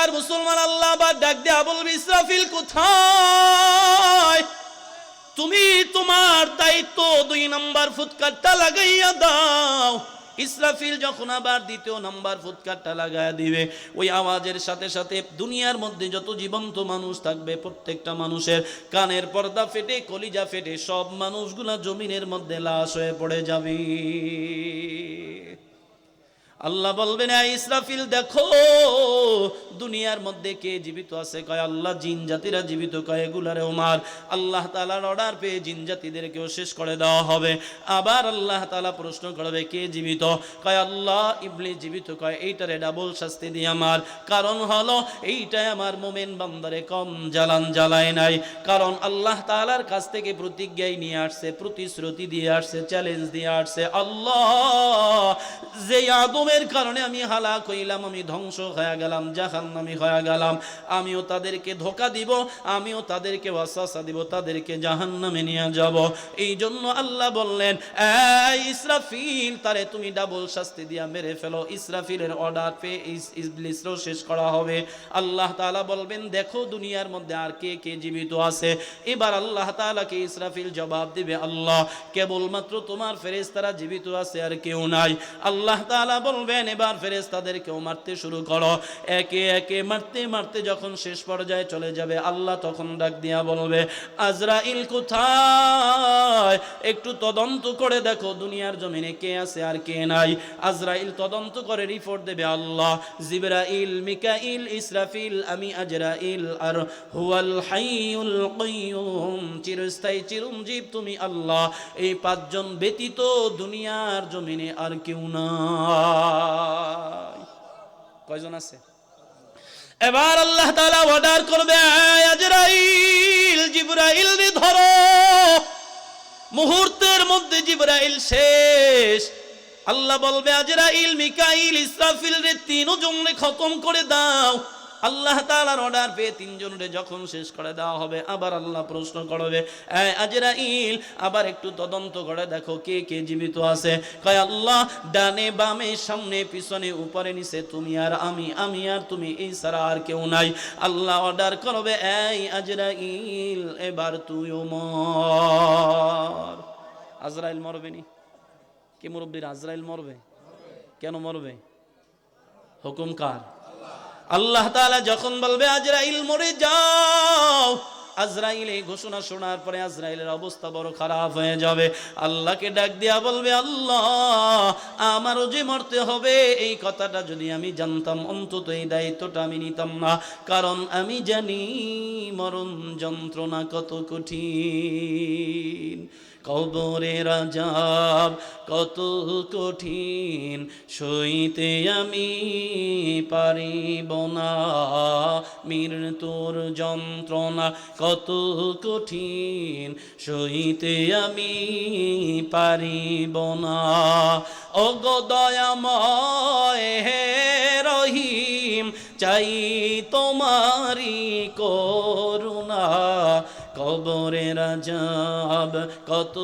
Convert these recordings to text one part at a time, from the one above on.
এলাকার মুসলমান আল্লাহ আবার ডাক দেয়া বলবি ইসরাফিল কোথায়? তুমি তোমার দায়িত্ব দুই নাম্বার ফুৎকারটা লাগাইয়া দাও। ইসরাফিল যখন আবার দ্বিতীয় নাম্বার ফুৎকারটা লাগাইয়া দিবে, ওই আওয়াজের সাথে সাথে দুনিয়ার মধ্যে যত জীবন্ত মানুষ থাকবে, প্রত্যেকটা মানুষের কানের পর্দা ফেটে, কলিজা ফেটে, সব মানুষগুলা জমিনের মধ্যে লাশ হয়ে পড়ে যাবে। আল্লাহ বলবেন "এই ইসরাফিল, দেখো, দুনিয়ার মধ্যে কে জীবিত আছে? কয়, আল্লাহ, জিন জাতিরা জীবিত, কয়, এগুলারে ওমার। আল্লাহ তালার অর্ডার পেয়ে জিন জাতিদেরকেও শেষ করে দেওয়া হবে। আবার আল্লাহ তালা প্রশ্ন করবে, কে জীবিত? কয়, আল্লাহ ইবলি জীবিত, কয়, এইটারে ডাবল শাস্তি দিয়ে আমার। কারণ হলো, এইটাই আমার মোমেন বান্দারে কম জ্বালান জ্বালায় নাই। কারণ আল্লাহ তালার কাছ থেকে প্রতিজ্ঞাই নিয়ে আসছে, প্রতিশ্রুতি দিয়ে আসছে চ্যালেঞ্জ দিয়ে আসছে। আল্লাহ যে আদমের কারণে আমি হালাক হইলাম, আমি ধ্বংস হয়ে গেলাম, জাহান্নামি হয়ে গেলাম। আমিও তাদেরকে ধোকা দিব, আমিও তাদেরকে ওয়াসাসা দিব, তাদেরকে জাহান্নামে নিয়ে যাব। এই জন্য আল্লাহ বললেন ইসরাফিল, তারে তুমি ডাবল শাস্তি দিয়া মেরে ফেলো। ইসরাফিলের অর্ডার পেয়ে ইবলিসরও শেষ করা হবে। আল্লাহ তাআলা বলবেন, দেখো দুনিয়ার মধ্যে আর কে কে জীবিত আছে? এবার আল্লাহ তাআলাকে ইসরাফিল জবাব দিবে, আল্লাহ, কেবলমাত্র তোমার ফেরেশতারা জীবিত আছে আর কেউ নাই। আল্লাহ তাআলা বলবেন, এবার ফেরেশতাদেরকেও মারতে শুরু করো। একে একে মারতে মারতে যখন শেষ পর্যায়ে চলে যাবে, আল্লাহ তখন ডাক দিয়া বলবে কোথায়? একটু তদন্ত করে দেখো, দুনিয়ার জমিনে কে আছে আর কে নাই। আজরাইল তদন্ত করে রিপোর্ট দেবে আল্লাহ ইসরাফিল, আমি আর হুয়াল কাইয়ুম, চিরস্থায়ী চিরঞ্জীব তুমি আল্লাহ। এই পাঁচজন ব্যতীত দুনিয়ার জমিনে আর কেউ নাই কয়জন আছে? এবার আল্লাহ তাআলা অর্ডার করবে, "আয় আজরাইল জিবরাইল রে ধরো। মুহূর্তের মধ্যে জিবরাইল শেষ। আল্লাহ বলবে, আজরাইল, মিকাইল ইসরাফিল রে তিনজন রে খতম করে দাও। আল্লাহ তাআলার অর্ডার পেয়ে তিনজনরে যখন শেষ করে দেওয়া হবে, আবার আল্লাহ প্রশ্ন করবে, "এই আজরাইল, আবার একটু তদন্ত করে দেখো কে কে জীবিত আছে। কয়, আল্লাহ, ডানে বামে, সামনে, পিছনে, উপরে, নিচে, তুমি আর আমি আমি আর তুমি, এই ছাড়া আর কেউ নাই। আল্লাহ অর্ডার করবে, এই আজরাইল, এবার তুইও মর। আজরাইল মরবে নি? কে মুরব্বীর, আজরাইল মরবে? কেন মরবে? হুকুম কার? আল্লাহ তাআলা যখন বলবে, আজরাইল মরে যাও। আজরাইল এই ঘোষণা শোনার পরে আজরাইলের অবস্থা বড় খারাপ হয়ে যাবে। আল্লাহকে ডাক দিয়া বলবে, আল্লাহ, আমারও যে মরতে হবে, এই কথাটা যদি আমি জানতাম, অন্তত এই দায়িত্বটা আমি নিতাম না। কারণ আমি জানি মরণ যন্ত্রণা কত কঠিন। কবরের আজাব কত কঠিন সইতে আমি পারিব না। মৃত্যুর যন্ত্রণা কত কঠিন সইতে আমি পারিব না। অগদয়াময় হে রহিম, চাই তোমারি করুণা। কবরের যাব কত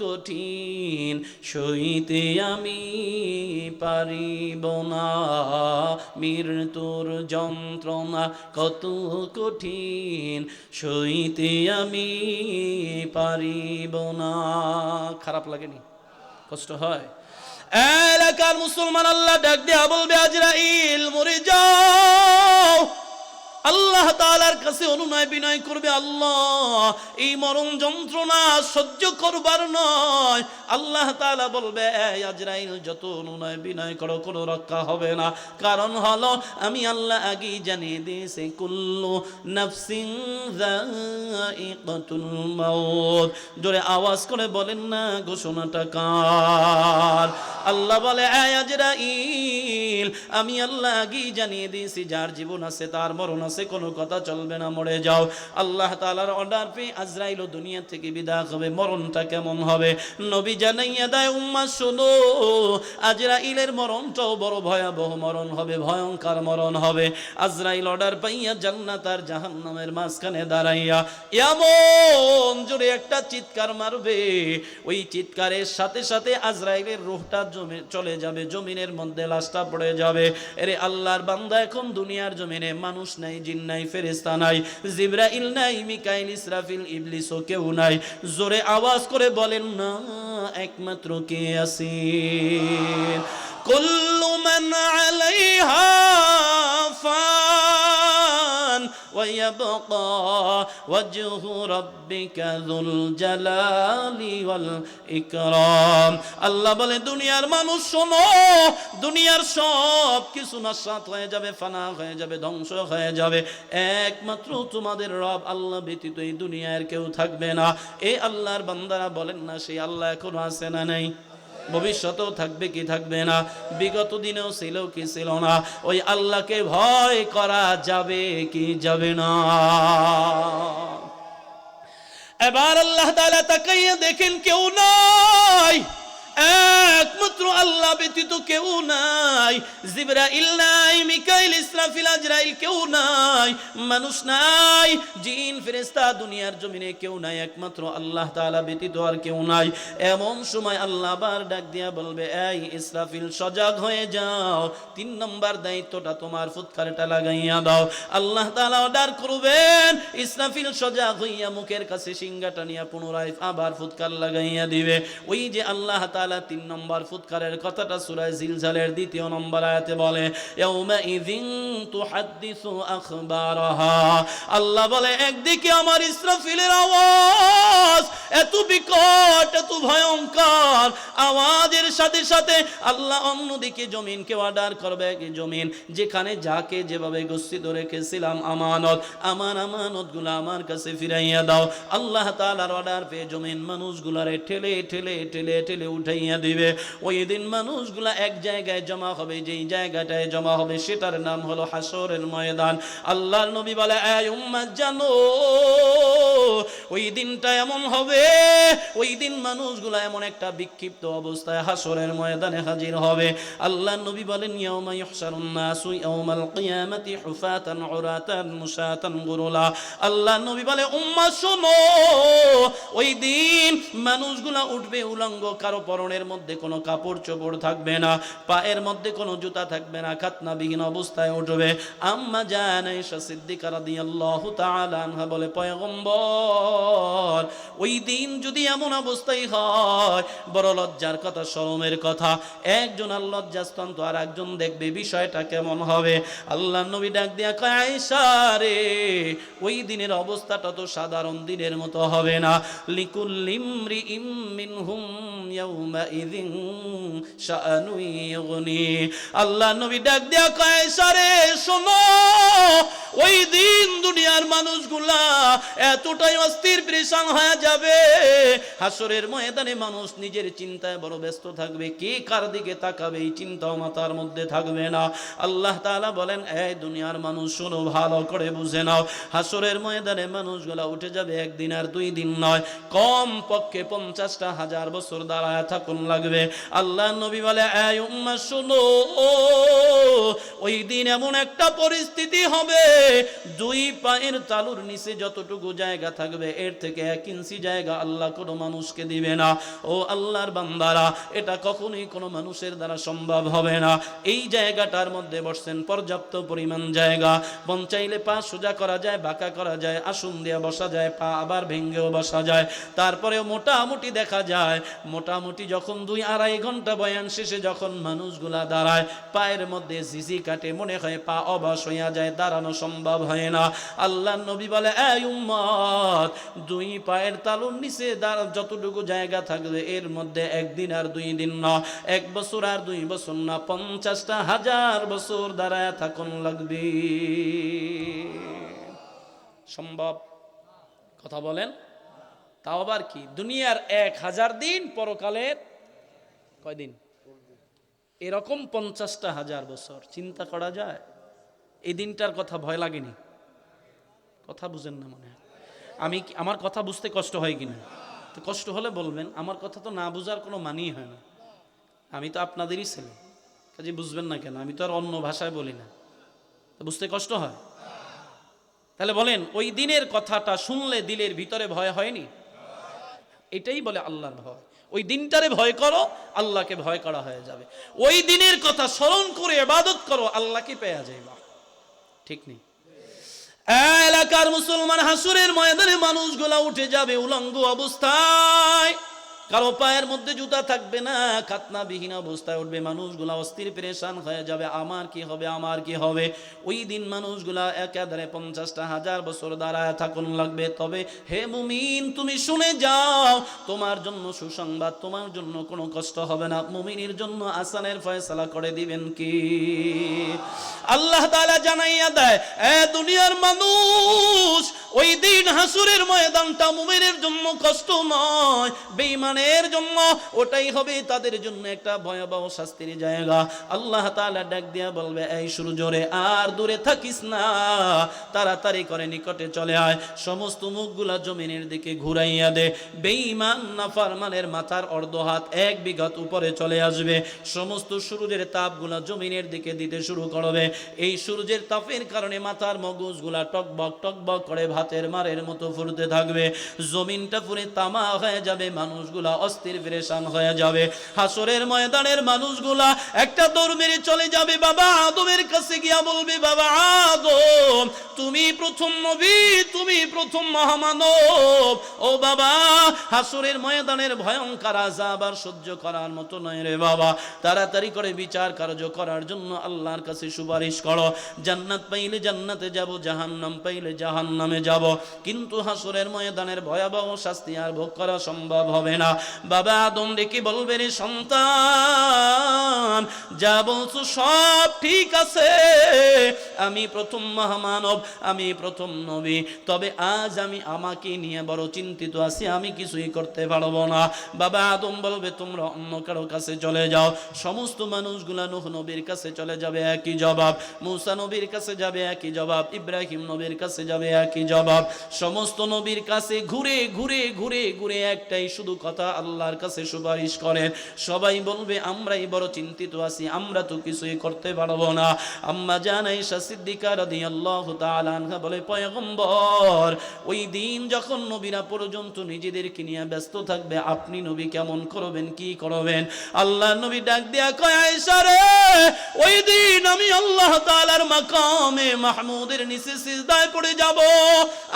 কঠিন, সইতে আমি পারিব না। মৃত্যুর যন্ত্রণা কত কঠিন, সইতে আমি পারিব না। খারাপ লাগেনি? কষ্ট হয়? এলাকার মুসলমান আল্লাহ ডাক দেয়া বলবে, আজরাইল, মরে যাও। আল্লাহ তাআলার কাছে অনুনয় বিনয় করবে, আল্লাহ, এই মরণ যন্ত্রণা সহ্য করবার নয়। আল্লাহ তাআলা বলবে আজরাইল, যত অনুনয় বিনয় করো, কোনো রক্ষা হবে না। কারণ হলো, আমি আল্লাহ আগেই জানিয়ে দিয়েছি, কুল্লু মাউত। জোরে আওয়াজ করে বলেন না, ঘোষণাটা কার? আল্লাহ বলে, "এই আজরাইল, আমি আল্লাহ আগেই জানিয়ে দিয়েছি, যার জীবন আছে তার মরণ আছে কোনো কথা চলবে না, মরে যাও। আল্লাহ তাআলার অর্ডার পেয়ে আজরাইল দুনিয়া থেকে বিদায় হবে। মরণটা কেমন হবে? নবী জানাইয়া দেয়, উম্মা, শোনো, আজরাইলের মরণটাও বড় ভয়াবহ মরণ হবে, ভয়ঙ্কর মরণ হবে। আজরাইল অর্ডার পাইয়া জান্নাত আর জাহান্নামের মাঝখানে দাঁড়াইয়া এমন জোরে একটা চিৎকার মারবে। ওই চিৎকারের সাথে সাথে আজরাইলের রূহটা জমে, চলে যাবে, জমিনের মধ্যে লাশটা পড়ে যাবে। এরে আল্লাহর বান্দা, এখন দুনিয়ার জমিনে মানুষ নাই জিন নাই ফেরেস্তা নাই, জিব্রাইল নাই, মিকাইল, ইসরাফিল ইবলিসও কেউ নাই। জোরে আওয়াজ করে বলেন, না, একমাত্র কে আসি কুল্লু মান আলাইহা ফান ويبقى وجه ربك ذو الجلال والإكرام আল্লাহ বলে দুনিয়ার মানুষ শোনো দুনিয়ার সব কিছু নস্বাত হয়ে যাবে ফানা হয়ে যাবে ধ্বংস হয়ে যাবে একমাত্র তোমাদের রব আল্লাহ ব্যতীত এই দুনিয়ার কেউ থাকবে না এই আল্লাহর বান্দারা বলেন না সেই আল্লাহ এখনো আছে না নেই ভবিষ্যতেও থাকবে কি থাকবে না? বিগত দিনেও ছিল কি ছিল না? ওই আল্লাহকে ভয় করা যাবে কি যাবে না? এবার আল্লাহ তালা তাকাইয়া দেখেন কেউ নাই। একমাত্র আল্লাহ ব্যতীত কেউ নাই। জিবরা ইসরাফিল আজরাইল কেউ নাই, মানুষ নাই, জিন, ফেরেশতা, দুনিয়ার জমিনে কেউ নাই, একমাত্র আল্লাহ তাআলা ব্যতীত আর কেউ নাই। এমন সময় আল্লাহ বার ডাক দিয়া বলবে, এই ইসরাফিল, সজাগ হয়ে যাও। তিন নম্বর দায়িত্বটা তোমার ফুৎকারটা লাগাইয়া দাও। আল্লাহ তাআলা অর্ডার করবেন, ইসরাফিল সজাগ হইয়া মুখের কাছে সিংহাটা নিয়ে পুনরায় আবার ফুৎকার লাগাইয়া দিবে। ওই যে আল্লাহ তাআলা তিন নম্বর ফুৎকারের কথাটা সূরা জিলজালের দ্বিতীয় নম্বর আয়াতে বলে ইয়াউমা ইযিন আল্লাহ বলে, একদিকে আমার ইসরাফিলের আওয়াজ এত বিকট, এত ভয়ঙ্কর আওয়াজের সাথে সাথে আল্লাহ অন্যদিকে জমিনকে অর্ডার করবে জমিন? যেখানে যাকে যেভাবে গচ্ছিত রেখেছিলাম, আমানত, আমার আমানতগুলো আমার কাছে ফিরাইয়া দাও। আল্লাহ তাআলার অর্ডার পেয়ে জমিন মানুষগুলারে ঠেলে ঠেলে ঠেলে ঠেলে উঠাইয়া দিবে। ওই দিন মানুষগুলা এক জায়গায় জমা হবে, যেই জায়গাটায় জমা হবে, সেটার নাম হলো হাসরের ময়দান। আল্লাহর নবী বলে জানো, ওই দিনটা এমন হবে, ওই দিন মানুষগুলা এমন একটা বিক্ষিপ্ত অবস্থায় হাসরের ময়দানে হাজির হবে। আল্লাহ নবী বলেন, ইয়াউমা ইহশারুন ইয়াউমাল কিয়ামাতি হুফাতান উরাতান গুরুলা। নবী বলে ওই দিন মানুষগুলা উঠবে উলঙ্গ, কারও পরনের মধ্যে কোনো কাপড় চোপড় থাকবে না, পায়ের মধ্যে কোনো জুতা থাকবে না, খাতনাবিহীন অবস্থায় উঠবে। আম্মা জান আয়েশা সিদ্দিকা রাদিয়াল্লাহু তাআলা আনহা বলে, পয়গম্বর, ওই দিন যদি এমন অবস্থাই হয়, বড় লজ্জার কথা শরমের কথা, একজন আর লজ্জাস্তন্ত আর একজন দেখবে, বিষয়টা কেমন হবে? আল্লাহ নবী ডাক দিয়া কয় রে, ওই দিনের অবস্থাটা তো সাধারণ দিনের মতো হবে না। লিকুল্লিমরি ইম মিনহুম ইয়াউমাইযিন শাআনু ইগনি। আল্লাহ নবী ডাক দিয়া কয় রে শোনো, ওই দিন দুনিয়ার মানুষগুলা এতটাই অস্থির পরেশান হয়ে যাবে। হাসরের ময়দানে মানুষ নিজের চিন্তায় বড় ব্যস্ত থাকবে, কে কার দিকে তাকাবে এই চিন্তাও মাথার মধ্যে থাকবে না। আল্লাহ তাআলা বলেন, এই দুনিয়ার মানুষ শোনো, ভালো করে বুঝে নাও। হাসরের ময়দানে মানুষগুলা উঠে যাবে একদিন আর দুই দিন নয়। কম পক্ষে পঞ্চাশটা হাজার বছর দাঁড়ায় থাকুন লাগবে। আল্লাহ নবী বলে, এই উম্মা শোনো, ওই দিন এমন একটা পরিস্থিতি হবে। দুই পায়ের তালুর নিচে যতটুকু জায়গা থাকবে, এর থেকে এক ইঞ্চি জায়গা আল্লাহ কোনো মানুষকে দিবে না। ও আল্লাহর বান্দারা, এটা কখনোই কোনো মানুষের দ্বারা সম্ভব হবে না। এই জায়গাটার মধ্যে বসছেন পর্যাপ্ত পরিমাণ জায়গা। বন চাইলে পা সোজা করা যায়, বাঁকা করা যায়, আসন দিয়ে বসা যায়, পা আবার ভেঙ্গেও বসা যায়। তারপরেও মোটামুটি দেখা যায়, মোটামুটি যখন দুই আড়াই ঘণ্টা বয়ান শেষে যখন মানুষগুলা দাঁড়ায়, পায়ের মধ্যে জিজি কাটে, মনে হয় পা অবাস হইয়া যায়, দাঁড়ানো সম্ভব হয় না। আল্লাহ নবী বলে উম্মত, দুই পায়ের তালুর নিচে দাঁড়া, যতটুকু জায়গা থাকবে এর মধ্যে একদিন আর দুই দিন না। এক বছর আর দুই বছর না, পঞ্চাশটা হাজার বছর দাঁড়ায় থাকুন লাগবে। সম্ভব? কথা বলেন। তাও আবার কি? দুনিয়ার এক হাজার দিন, পরকালের কয়দিন? এরকম পঞ্চাশটা হাজার বছর, চিন্তা করা যায়? এই দিনটার কথা ভয় লাগেনি। কথা বুঝেন না মনে আমি আমার কথা বুঝতে কষ্ট হয় কিনা? তো কষ্ট হলে বলবেন, আমার কথা তো না বুঝার কোনো মানেই হয় না। আমি তো আপনাদেরই ছেলে। কাজে বুঝবেন না কেন? আমি তো আর অন্য ভাষায় বলি না। তো বুঝতে কষ্ট হয়? তাহলে বলেন, ওই দিনের কথাটা শুনলে দিলের ভিতরে ভয় হয়নি? এটাই বলে আল্লাহর ভয়। ওই দিনটারে ভয় করো, আল্লাহকে ভয় করা হয়ে যাবে। ওই দিনের কথা স্মরণ করে এবাদত করো, আল্লাহকে পেয়ে যাইবা। ঠিক নেই। এলাকার মুসলমান হাসুরের ময়দানে মানুষগুলা উঠে যাবে উলঙ্গ অবস্থায়। কারও পায়ের মধ্যে জুতা থাকবে না খাতনা বিহীন অবস্থায় উঠবে, মানুষগুলা অস্থির পেরেশান হয়ে যাবে, আমার কি হবে, আমার কি হবে? ওই দিন মানুষগুলা একাধারে পঞ্চাশটা হাজার বছর দাঁড়ায় থাকুন লাগবে। তবে হে মুমিন, তুমি শুনে যাও, তোমার জন্য সুসংবাদ, তোমার জন্য কোনো কষ্ট হবে না। মুমিনের জন্য আসানের ফয়সালা করে দিবেন কি? আল্লাহ তাআলা জানাইয়া দেয়, এ দুনিয়ার মানুষ, ওই দিন হাসুরের ময়দানটা মুমিনের জন্য কষ্ট নয়, বেঈমানের জন্য, ওটাই হবে তাদের জন্য একটা ভয়াবহ শাস্তির জায়গা। আল্লাহ তাআলা ডাক দিয়া বলবে, এই শুরু জোরে আর দূরে থাকিস না। তাড়াতাড়ি করে নিকটে চলে আয়। সমস্ত মুখগুলা জমিনের দিকে ঘুরাইয়া দে। বেঈমান নাফরমানের মাথার অর্ধ হাত এক বিঘাত উপরে চলে আসবে। সমস্ত সূর্যের তাপগুলা জমিনের দিকে দিতে শুরু করবে। এই সূর্যের তাপের কারণে মাথার মগজগুলা টকবক টকবক করে ভাতের মারের মতো ফুরতে থাকবে। জমিনটা পুরে তামা হয়ে যাবে, মানুষগুলা অস্থির ফেরেশান হয়ে যাবে। হাসরের ময়দানের মানুষগুলা একটা দৌড় মেরে চলে যাবে, বাবা আদমের কাছে গিয়া বলবে, বাবা আদম, তুমি প্রথম নবী, তুমি প্রথম মহামানব। ও বাবা, হাসরের ময়দানের ভয়ঙ্কর আজাব আর সহ্য করার মতো নয় রে বাবা। তাড়াতাড়ি করে বিচার কার্য করার জন্য আল্লাহর কাছে সুপারিশ করো। জান্নাত পাইলে জান্নাতে যাব, জাহান্নাম পাইলে জাহান্নামে যাব। কিন্তু হাসরের ময়দানের ভয়াবহ শাস্তি আর ভোগ করা সম্ভব হবে না। বাবা আদম ডেকে বলবে, রে সন্তান, যা বলছো সব ঠিক আছে। আমি প্রথম মহামানব, আমি প্রথম নবী। তবে আজ আমি আমাকে নিয়ে বড় চিন্তিত আছি, আমি কিছুই করতে পারব না। বাবা আদম বলবে, তোমরা অন্য কারও কাছে চলে যাও। সমস্ত মানুষগুলা নুহ নবীর কাছে চলে যাবে একই জবাব। মুসা নবীর কাছে যাবে একই জবাব। ইব্রাহিম নবীর কাছে যাবে একই জবাব। সমস্ত নবীর কাছে ঘুরে ঘুরে ঘুরে ঘুরে একটাই শুধু কথা আল্লাহর কাছে সুপারিশ করেন। সবাই বলবে, আমরাই বড় চিন্তিত আছি, আমরা তো কিছুই করতে পারব না। আম্মা জানাই সিদ্দিকা রাদিয়াল্লাহু তাআলা আনহা বলে, পয়গম্বর, ওই দিন যখন নবীরা পর্যন্ত নিজেদেরকে নিয়ে ব্যস্ত থাকবে, আপনি নবী কেমন করবেন, কি করবেন? আল্লাহ নবী ডাক দিয়া কয় রে, ওই দিন আমি আল্লাহ তাআলার মাকামে মাহমুদের নিচে সিজদায় পড়ে যাব।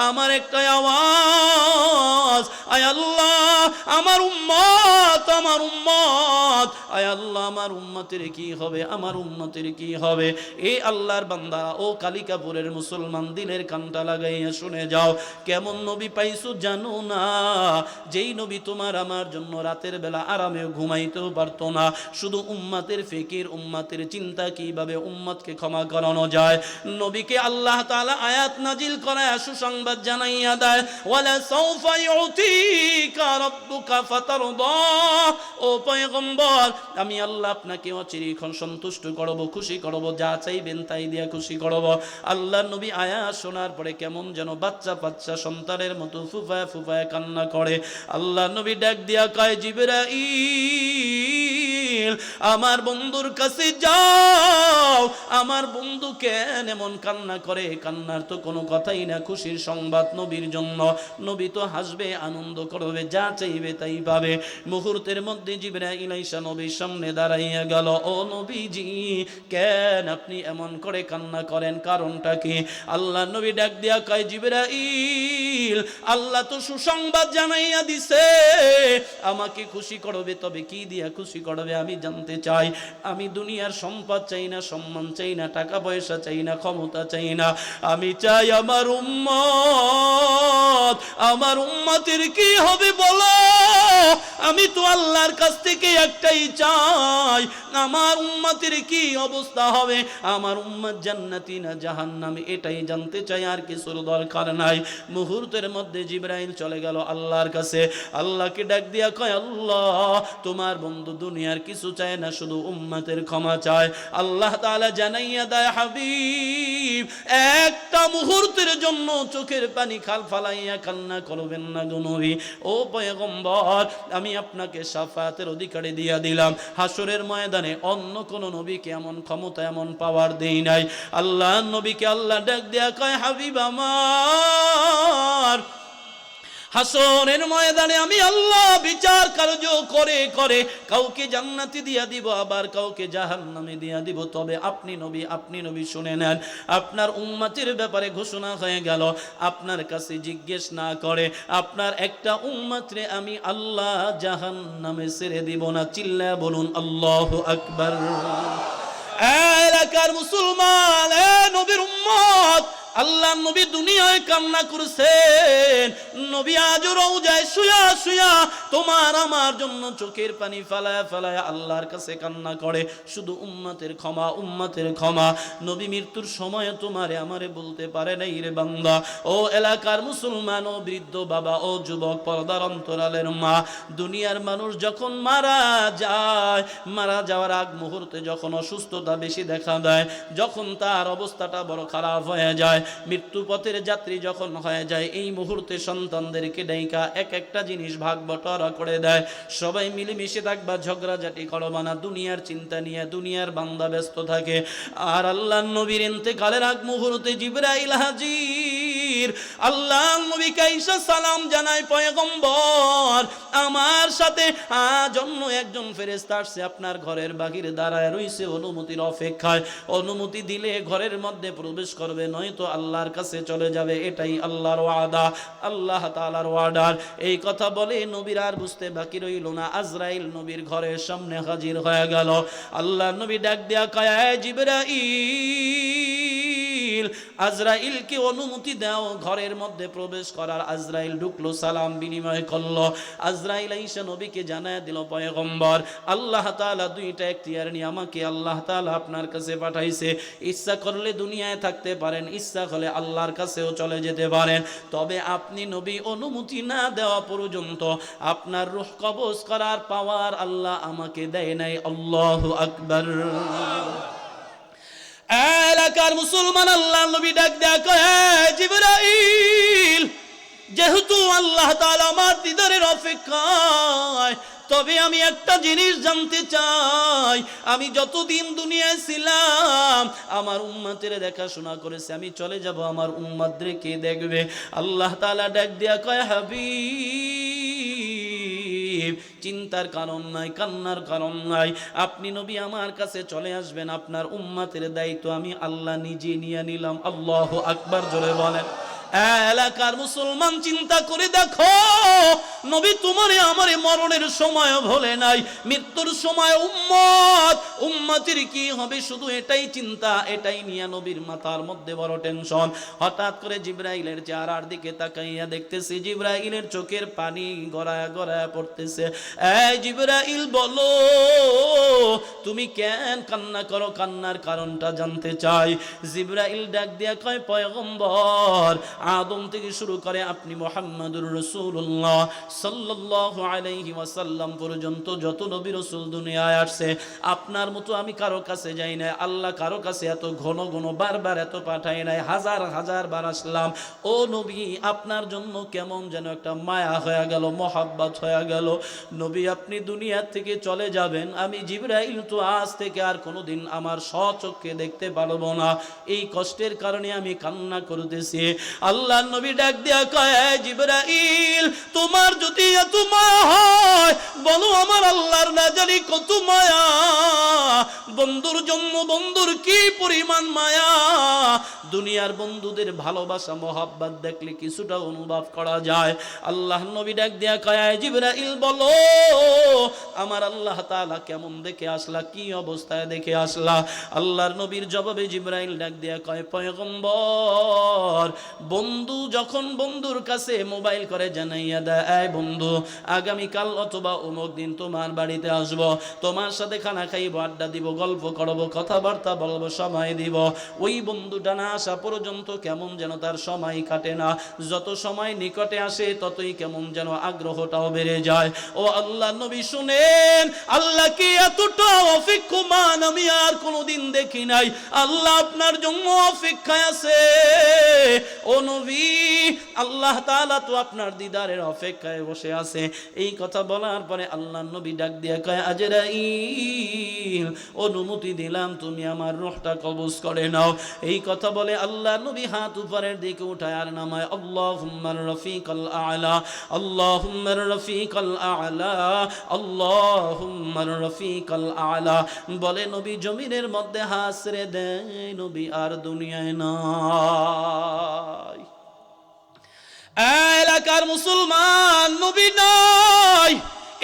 আমার একটা আওয়াজ, আয় আল্লাহ, আমার উম্মত, আমার উম্মত। আয় আল্লাহ, আমার উম্মতের কি হবে? আমার উম্মতের কি হবে? এই আল্লাহর বান্দা, ও কালিকাপুরের মুসলমান দিলের কানটা লাগাইয়া শুনে যাও। কেমন নবী পাইছো জানো না? যেই নবী তোমার আমার জন্য রাতের বেলা আরামেও ঘুমাইতেও পারতো না। শুধু উম্মাতের ফিকির, উম্মাতের চিন্তা কীভাবে উম্মতকে ক্ষমা করানো যায়? নবীকে আল্লাহ তাআলা আয়াত নাজিল করায় সুসংবাদ জানাইয়া দেয়। ওয়ালা সাউফা ইউতিকা রাব্বুকা ও পয়গম্বর, আমি আল্লাহ আপনাকে অচিরিক্ষণ সন্তুষ্ট করব, খুশি করব, যা চাইবেন তাই দিয়া খুশি করব। আল্লাহ নবী আয়া শোনার পরে কেমন যেন বাচ্চা বাচ্চা সন্তানের মতো ফুফায় ফুফায় কান্না করে। আল্লাহ নবী ডাক দিয়া কয় জিবরাইল আমার বন্ধুর কাছে যাও। আমার বন্ধু কেন এমন কান্না করে? কান্নার তো কোনো কথাই না, খুশির সংবাদ নবীর জন্য। নবী তো হাসবে, আনন্দ করবে, যা চাইবে তাই পাবে। মুহূর্তের মধ্যে জিবরাইল আইসা নবীর সামনে দাঁড়াইয়া গেল, ও নবীজি, কেন আপনি এমন করে কান্না করেন? কারণটা কি? আল্লাহ নবী ডাক দিয়া কয়, জিবরাইল, আল্লাহ তো সুসংবাদ জানাইয়া দিছে। আমাকে খুশি করবে, তবে কি দিয়া খুশি করবে আমি জানতে চাই, আমি দুনিয়ার সম্পদ চাই না, সম্মান চাই না, টাকা পয়সা চাই না, ক্ষমতা চাই না। আমি চাই আমার উম্মত, আমার উম্মতের কি হবে বলো? আমি তো আল্লাহর কাছ থেকে একটাই চাই, আমার উম্মতের কি অবস্থা হবে? আমার উম্মত জান্নাতি না জাহান্নামে, এটাই জানতে চাই, আর কিছুর দরকার নাই। মুহূর্তের মধ্যে জিব্রাইল চলে গেল আল্লাহর কাছে। আল্লাহকে ডাক দিয়া কয়, আল্লাহ, তোমার বন্ধু দুনিয়ার কিছু চায় না, শুধু উম্মতের ক্ষমা চায়। আল্লাহ তাআলা জানাইয়া দেয়, হাবিব, একটা মুহূর্তের জন্য চোখের পানি খাল ফালাইয়া কান্না করবেন না গো নবী। ও পয়গম্বর, আমি আপনাকে সাফাতের অধিকারী দিয়া দিলাম। হাসরের ময়দানে অন্য কোন নবীকে এমন ক্ষমতা, এমন পাওয়ার দেই নাই। আল্লাহ নবীকে আল্লাহ ডাক দেয়া কয়, হাবিব আমার হাসরের ময়দানে আমি আল্লাহ বিচার কার্য করে করে কাউকে জান্নাতি দিয়া দিব, আবার কাউকে জাহান্নামে দিয়া দিব। তবে আপনি নবী আপনি নবী শুনে নেন। আপনার উম্মতির ব্যাপারে ঘোষণা হয়ে গেল। আপনার কাছে জিজ্ঞেস না করে, আপনার একটা উম্মতরে আমি আল্লাহ জাহান্নামে ছেড়ে দিব না। চিল্লা বলুন, আল্লাহ আকবার। এলাকার মুসলমান, এ নবীর উম্মত আল্লাহ নবী দুনিয়ায় কান্না করছেন। নবী আজও রওজায় শুয়া শুয়া তোমার আমার জন্য চোখের পানি ফেলায় ফেলায় আল্লাহর কাছে কান্না করে। শুধু উম্মতের ক্ষমা উম্মতের ক্ষমা। নবী মৃত্যুর সময় তোমারে আমারে বলতে পারে নাই রে বান্দা। ও এলাকার মুসলমান, ও বৃদ্ধ বাবা, ও যুবক, পর্দার অন্তরালের মা। দুনিয়ার মানুষ যখন মারা যায়, মারা যাওয়ার আগ মুহূর্তে যখন অসুস্থতা বেশি দেখা দেয়, যখন তার অবস্থাটা বড় খারাপ হয়ে যায় মৃত্যু পথের যাত্রী যখন হয়ে যায়, এই মুহূর্তে সন্তানদেরকে ডাইকা এক একটা জিনিস ভাগ বটরা করে দেয়। সবাই মিলেমিশে থাকবা ঝগড়াঝাটি করবা না দুনিয়ার চিন্তা নিয়ে দুনিয়ার বান্দা ব্যস্ত থাকে। আর আল্লাহ নবীর ইন্তেকালের আগ মুহূর্তে জিবরাইল হাজির। আল্লাহ নবী কাইসা সালাম জানায়, পয়গম্বর, আমার সাথে আজ অন্য একজন ফেরেস্তা আসছে, আপনার ঘরের বাহিরে দাঁড়ায় রইছে অনুমতির অপেক্ষায়। অনুমতি দিলে ঘরের মধ্যে প্রবেশ করবে, নয়তো আল্লাহর কাছে চলে যাবে, এটাই আল্লাহর ওয়াদা, আল্লাহ তালার ওয়াদার এই কথা বলে নবীর আর বুঝতে বাকি রইল না, আজরাইল নবীর ঘরের সামনে হাজির হয়ে গেল। আল্লাহ নবী ডাক দেয়া কায় জিবরাইল আজরাইলকে অনুমতি দাও, ঘরের মধ্যে প্রবেশ করার। আজরাইল ঢুকলো, সালাম বিনিময় করল। আজরাইল আইসা নবীকে জানায় দিল, পয়গম্বর, আল্লাহ তাআলা দুইটা এখতিয়ার নিয়ে আমাকে আল্লাহ তাআলা আপনার কাছে পাঠাইছে। ইচ্ছা করলে দুনিয়ায় থাকতে পারেন, ইচ্ছা হলে আল্লাহর কাছেও চলে যেতে পারেন। তবে আপনি নবী, অনুমতি না দেওয়া পর্যন্ত আপনার রুহ কবজ করার পাওয়ার আল্লাহ আমাকে দেয় নাই। আল্লাহু আকবার। এলাকার মুসলমান আল্লাহ নবী ডাক দেখো জিবরাইল, যেহেতু আল্লাহ তাআলা আমার দিদারের অপেক্ষায়, তবে আমি একটা জিনিস জানতে চাই। আমি যতদিন দুনিয়ায় ছিলাম, আমার উম্মাতের দেখাশোনা করেছে, আমি চলে যাব আমার উম্মাদকে দেখবে। আল্লাহ তাআলা ডাক দিয়া কয়, হাবিব চিন্তার কারণ নাই, কান্নার কারণ নাই। আপনি নবী আমার কাছে চলে আসবেন, আপনার উম্মাতের দায়িত্ব আমি আল্লাহ নিজে নিয়ে নিলাম। আল্লাহ আকবার, জোরে বলেন। এলাকার মুসলমান চিন্তা করে দেখো, নবী তোমারে আমারে মরণের সময় ভোলে নাই, মৃত্যুর সময় উম্মত, উম্মতির কি হবে শুধু এটাই চিন্তা, এটাই নিয়ে নবীর মাথার মধ্যে বড় টেনশন। হঠাৎ করে জিব্রাইলের চেহারার দিকে তাকাইয়া দেখতেছি, জিব্রাইলের চোখের পানি গড়ায় গড়ায় পড়তেছে। এই জিব্রাইল বলো, তুমি কেন কান্না করো? কান্নার কারণটা জানতে চাই। জিব্রাইল ডাক দিয়া কয়, পয়গম্বর আদম থেকে শুরু করে আপনি মোহাম্মদুর রসুল্লাহ সাল্লাল্লাহু আলাইহি ওয়াসাল্লাম পর্যন্ত যত নবী রসুল দুনিয়ায় আসছে, আপনার মতো আমি কারও কাছে যাই নাই, আল্লাহ কারও কাছে এত ঘন ঘন বারবার এত পাঠাই নাই, হাজার হাজার বার আসলাম। ও নবী, আপনার জন্য কেমন যেন একটা মায়া হয়ে গেল, মহাব্বত হয়ে গেল। নবী, আপনি দুনিয়া থেকে চলে যাবেন, আমি জিব্রাইল তো আজ থেকে আর কোনোদিন আমার স্বচক্ষে দেখতে পারব না। এই কষ্টের কারণে আমি কান্না করতেছি। আল্লাহ নবী ডাক দিয়া কয় "এই জিব্রাইল, তোমার যদি এত মায়া হয়, বলো আমার আল্লাহর না জানি কত মায়া। বন্ধুর জন্য বন্ধুর কি পরিমাণ মায়া? দুনিয়ার বন্ধুদের ভালোবাসা, মোহাব্বত দেখলে কিছুটা অনুভব করা যায়। আল্লাহ নবী ডাক দিয়া কয় "এই জিব্রাইল, বলো, আমার আল্লাহ তাআলা কেমন দেখে আসলা, কি অবস্থায় দেখে আসলা? আল্লাহর নবীর জবাবে জিব্রাইল ডাক দিয়া কয়, পয়গম্বর বন্ধু যখন বন্ধুর কাছে মোবাইল করে জানাইয়া দেয়, "এই বন্ধু, আগামীকাল অথবা অমুক দিন তোমার বাড়িতে আসব, তোমার সাথে খানা খাইব, আড্ডা দিব, গল্প করব, কথাবার্তা বলব, সময় দিব। ওই বন্ধুটা না আসা পর্যন্ত কেমন যেন তার সময় কাটে না। যত সময় নিকটে আসে, ততই কেমন যেন আগ্রহটাও বেড়ে যায়। ও আল্লাহ, নবী শুনেন, আল্লাহ কি এতটা অপেক্ষমান? আমি আর কোনোদিন দেখি নাই। আল্লাহ আপনার জন্য অপেক্ষায় আছে। ও নবী, আল্লাহ তো আপনার দিদারের অপেক্ষায় বসে আছে। এই কথা বলার পরে আল্লাহ নবী ডাক কয় অনুমতি দিলাম, তুমি আমার রূহটা কবজ করে নাও। এই কথা বলে আল্লাহ নবী হাত উপরের দিকে উঠায় আর নামায় আল্লাহুম্মার রফিকাল আলা আল্লাহুম্মার রফিকাল আলা আল্লাহুম্মার রফিকাল আলা। বলে নবী, জমিনের মধ্যে হাসরে দেয় নবী আর দুনিয়ায় নাই। এলাকার মুসলমান নবী নয়।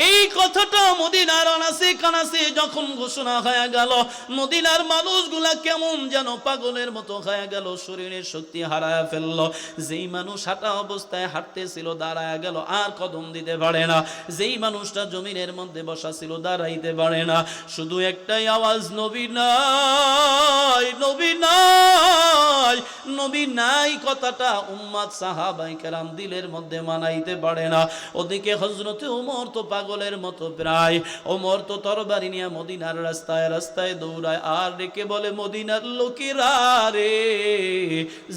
এই কথাটা মদিনার অনাসে কানাসে যখন ঘোষণা হয়ে গেল, মদিনার মানুষগুলা কেমন যেন পাগলের মতো হয়ে গেল, শরীরের শক্তি হারায় ফেলল। যেই মানুষ হাঁটা অবস্থায় হাঁটতেছিল, দাঁড়ায় গেল, আর কদম দিতে পারে না। যেই মানুষটা জমিনের মধ্যে বসা ছিল, দাঁড়াইতে পারে না। শুধু একটাই আওয়াজ, নবী নাই নবী নাই নবী নাই কথাটা উম্মাদ সাহাবাই কেরাম দিলের মধ্যে মানাইতে পারে না। ওদিকে হজরতে উমর তো পাগলের মতো প্রায়। ওমর তো তরবারি নিয়ে মদিনার রাস্তায় রাস্তায় দৌড়ায়। আর রেখে বলে, মদিনার লোকেরা রে,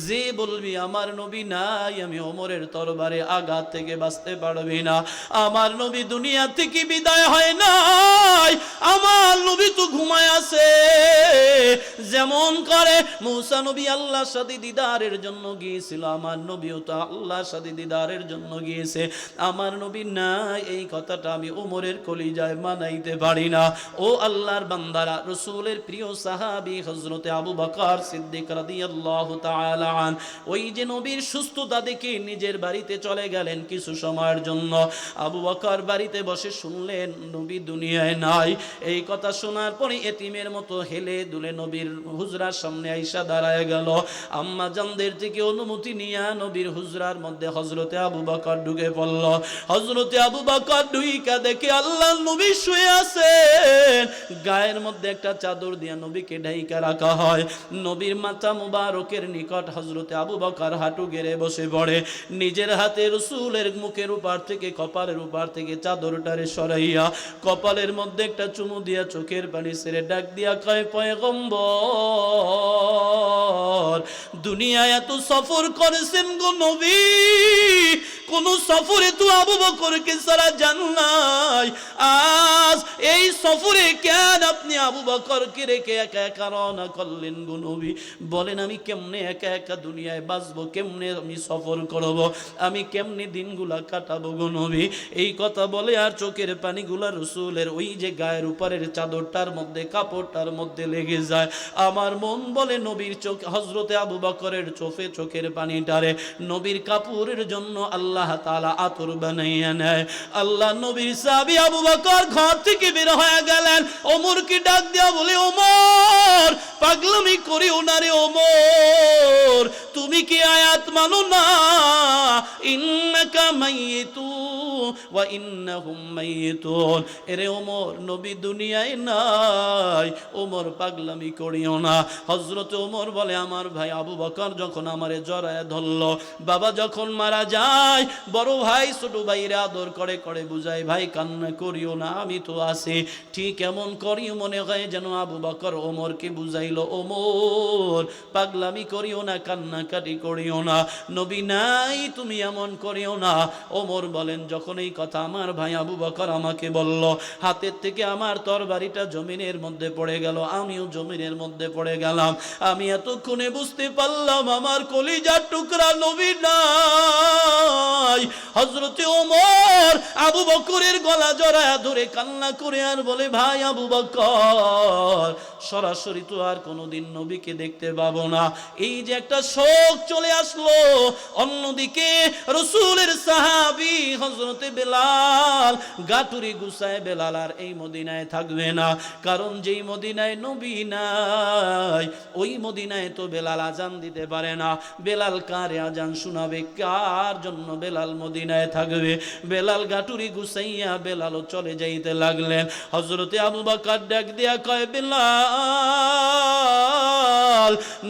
যে বলবি আমার নবী নাই, আমি ওমরের তরবারে আঘাত থেকে বাঁচতে পারবি না। আমার নবী দুনিয়া থেকে বিদায় হয় নাই। আমার নবী তো ঘুমায় আছে। যেমন করে মৌসা নবী আল্লাহর সাথে দিদারের জন্য গিয়েছিল। আমার নবীও তো আল্লাহর সাথে দিদারের জন্য গিয়েছে। আমার নবী নাই, এই কথাটা আমি ওমরের কলিজায় মানাইতে পারি না। ও আল্লাহর বান্দারা, রসুলের প্রিয় সাহাবী হজরতে আবু বকর সিদ্দিক রাদিয়াল্লাহু তাআলা ওই যে নবীর সুস্থতা দেখে নিজের বাড়িতে চলে গেলেন কিছু সময়ের জন্য। আবু বকর বাড়িতে বসে শুনলেন, নবী দুনিয়ায় নাই। এই কথা শোনার পরে এতিমের মতো হেলে দুলে নবীর হুজরার সামনে আইসা দাঁড়ায় গেল। আম্মা জানদের থেকে অনুমতি নিয়ে নবীর হুজরার মধ্যে হজরতে আবু বকর ঢুকে পড়ল। হজরতে আবু বকর ঢুইকা দেখে আল্লাহ নবী শুয়ে আছেন। গায়ের মধ্যে একটা চাদর দিয়ে নবীকে ঢাইকা রাখা হয়। নবীর মাথা মুবারকের নিকট হজরতে আবু বকর হাঁটু গেড়ে বসে পড়ে। নিজের হাতে রসুলের মুখের উপর থেকে, কপালের উপর থেকে চাদরটারে সরাইয়া কপালের মধ্যে একটা চুমু দিয়া চোখের পানি সেরে ডাক দিয়া কয়, পয়গম্বর, দুনিয়ায় এত সফর করেছেন গো নবী। কোন সফরে তো আবু বকরকে সারা জান নাই। আজ এই সফরে কেন আপনি আবু বকরকে রেখে একা একা রওনা করলেন গো নবী? বলেন, আমি কেমনে একা একা দুনিয়ায় বাঁচবো? কেমনে আমি সফর করব? আমি কেমনে দিনগুলা কাটাবো গো নবী? এই কথা বলে আর চোখের পানিগুলা রসুলের ওই যে গায়ের উপরের চাদরটার মধ্যে, কাপড়টার মধ্যে লেগে যায়। আমার মন বলে নবীর চোখ হজরতে আবু বকরের চোখে চোখের পানিটারে। নবীর কাপড়ের জন্য আল্লাহ তালা আতর বানাইয়া নেয়। আল্লাহ নবীর সাবি আবু বকর ঘর থেকে বের হয়ে গেলেন। ওমর কি ডাক দিয়া বলে, ওমর, পাগলামি করি ওনারে ওমর। তুমি কি আয়াত মানো না? ইন্নাকা মাইয়িতু ওয়া ইন্নাহুম মাইয়িতুন। এরে ওমর, নবী দুনিয়ায় নাই। ওমর পাগলামি করিও না। হযরত ওমর বলে, আমার ভাই আবু বকর যখন আমারে জড়ায় ধরল, বাবা যখন মারা যায়, বড় ভাই ছোট ভাইরা আদর করে করে বুঝায় ভাই, কান্না করিও না, আমি তো আছি। ঠিক এমন করি মনে হয় যেন আবু বকর ওমরকে বুঝাইলো, ওমর, পাগলামি করিও না, কান্নাকাটি করিও না। নবী নাই, তুমি এমন করিও না। ওমর বলেন, যখন এই কথা আমার ভাই আবু বকর আমাকে বলল, হাতের থেকে আমার তরবারিটা জমিনের মধ্যে পড়ে গেল, আমিও জমিনের মধ্যে পড়ে গেলাম। আমি এতক্ষণে বুঝতে পারলাম আমার কলিজার টুকরা নবী নাই। হজরতে ওমর, আবু বকরের গলা জড়ায় ধরে কান্না করে আর বলে, ভাই আবু বকর, সরাসরি তো আর কোনোদিন নবীকে দেখতে পাবো না। এই যে একটা শোক চলে আসলো, অন্যদিকে রসুলের সাহাবি হজরতে বেলাল গাটুরি গুসায় বেলাল আর এই মদিনায় থাকবে না। কারণ যেই মদিনায় নবী নাই, ওই মদিনায় তো বেলাল আজান দিতে পারে না। বেলাল কারে আজান শোনাবে? কার জন্য বেলাল মদিনায় থাকবে? বেলাল গাটুরি গুসাইয়া বেলালও চলে যাইতে লাগলেন। হজরতে আবু বাকার ডাক দিয়া কয় বেলাল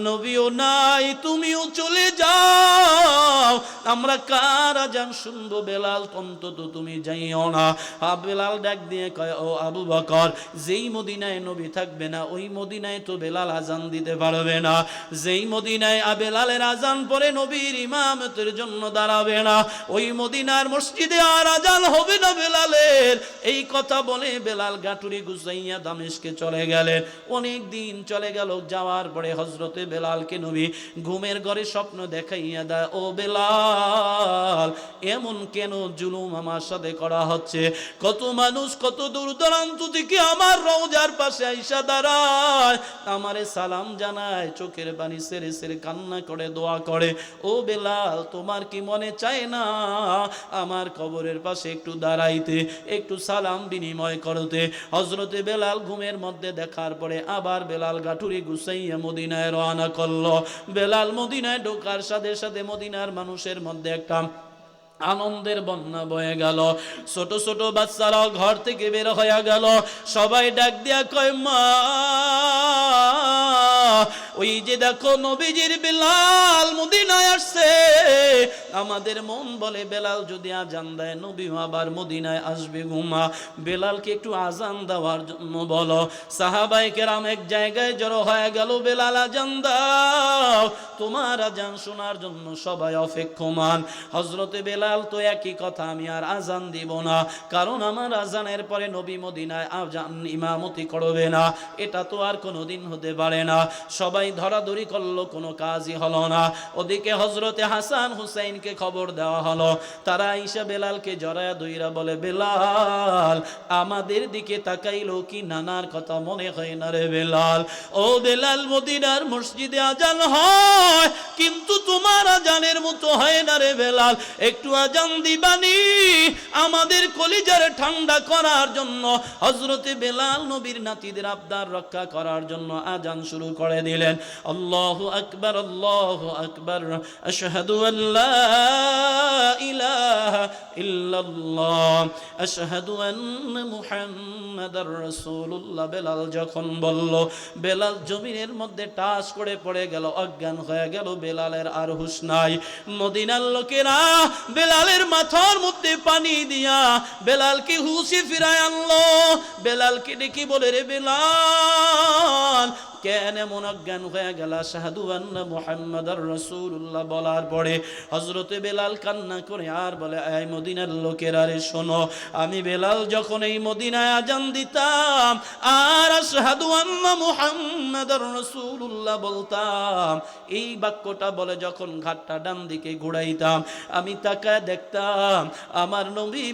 নবীও নাই, তুমিও চলে যাও। আমরা কার আজান শুনব বেলাল? অন্তত তুমি যাইও না। আ বেলাল ডাক দিয়ে কয়, ও আবু বকর, যেই মদিনায় নবী থাকবে না, ওই মদিনায় তো বেলাল আজান দিতে পারবে না। যেই মদিনায় আ বেলালের আজান পরে নবীর ইমামতের জন্য দাঁড়াবে না। ওই মদিনার মসজিদে আর আজান হবে না বেলালের। এই কথা বলে বেলাল গাটুরি গুসাইয়া দামেশকে চলে গেলেন। অনেক দিন চলে গেল, যাওয়ার পরে হজরতে বেলালকে নবী ঘুমের ঘরে স্বপ্ন দেখাইয়া দেয়, ও বেলাল, এমন কেন জুলুম আমার সাথে করা হচ্ছে? কত মানুষ, কত দূর দূরান্ত থেকে আমার রওজার পাশে আইসা দাঁড়ায়, আমারে সালাম জানায়, চোখের পানি সেরে সেরে কান্না করে, দোয়া করে। ও বেলাল, তোমার কি মনে চায় না আমার কবরের পাশে একটু দাঁড়াইতে, একটু সালাম বিনিময় করতে? হজরতে বেলাল ঘুমের মধ্যে দেখার পরে আবার বেলাল গাঠুরি গুসাইয়া মদিনায় রওনা করল। বেলাল মদিনায় ঢোকার সাথে সাথে মদিনার মানুষের মধ্যে একটা আনন্দের বন্যা বয়ে গেল। ছোট ছোট বাচ্চারাও ঘর থেকে বের হয়ে গেল। সবাই ডাক দিয়া কয়, মা! ওই যে দেখো নবীজির বেলাল মদিনায় আসছে। আমাদের মন বলে, বেলাল যদি আজান দেয়, নবী আবার মদিনায় আসবে ঘুমা। বেলালকে একটু আজান দেওয়ার জন্য বলো। সাহাবাই কেরাম এক জায়গায় জড়ো হয়ে গেল, বেলাল আজান দাও। তোমার আজান শোনার জন্য সবাই অপেক্ষমান। হজরতে বেলাল তো একই কথা, আমি আর আজান দিব না। কারণ আমার আজানের পরে নবী মদিনায় আজান ইমামতি করবে না। এটা তো আর কোনোদিন হতে পারে না। সবাই ধরাধরি করল, কোনো কাজই হলো না। ওদিকে হজরতে হাসান হুসাইনকে খবর দেওয়া হলো। তারা ঈশা বেলালকে জড়ায়া দইরা বলে, বেলাল, আমাদের দিকে তাকাইলো কি নানার কথা মনে হয় না রে বেলাল? ও বেলাল, মদিনার মসজিদে আজান হয়, কিন্তু তোমার আজানের মতো হয় না রে বেলাল। একটু আজান দিবানি, আমাদের কলিজার ঠান্ডা করার জন্য হজরতে বেলাল নবীর নাতিদের আবদার রক্ষা করার জন্য আজান শুরু করে দিলেন, আল্লাহ আকবার আল্লাহ আকবার, আশহাদু আল্লাহ ইলাহা ইল্লাল্লাহ, আশহাদু আন্না মুহাম্মাদার রাসূলুল্লাহ। বেলাল যখন বলল, বেলাল জমিনের মধ্যে টাস করে পড়ে গেল, অজ্ঞান হয়ে গেল, বেলালের আর হুশ নাই। মদিনার লোকেরা বেলালের মাথার মধ্যে পানি দিয়া বেলালকে হুশে ফিরায় আনলো। বেলালকে ডেকে বলে, রে বেলাল কেন এমন অজ্ঞান হয়ে গেল? শাহাদু আন্না মুহাম্মাদার রাসূলুল্লাহ বলার পরে হযরতে বেলাল কান্না করে আর বলে, এই মদিনার লোকেরা রে, শোনো, আমি বেলাল যখন এই মদিনায় আজান দিতাম আর শাহাদু আন্না মুহাম্মাদার রাসূলুল্লাহ বলতাম, এই বাক্যটা বলে যখন ঘাটটা ডান দিকে ঘুরাইতাম, আমি তাকায় দেখতাম, আমার নবী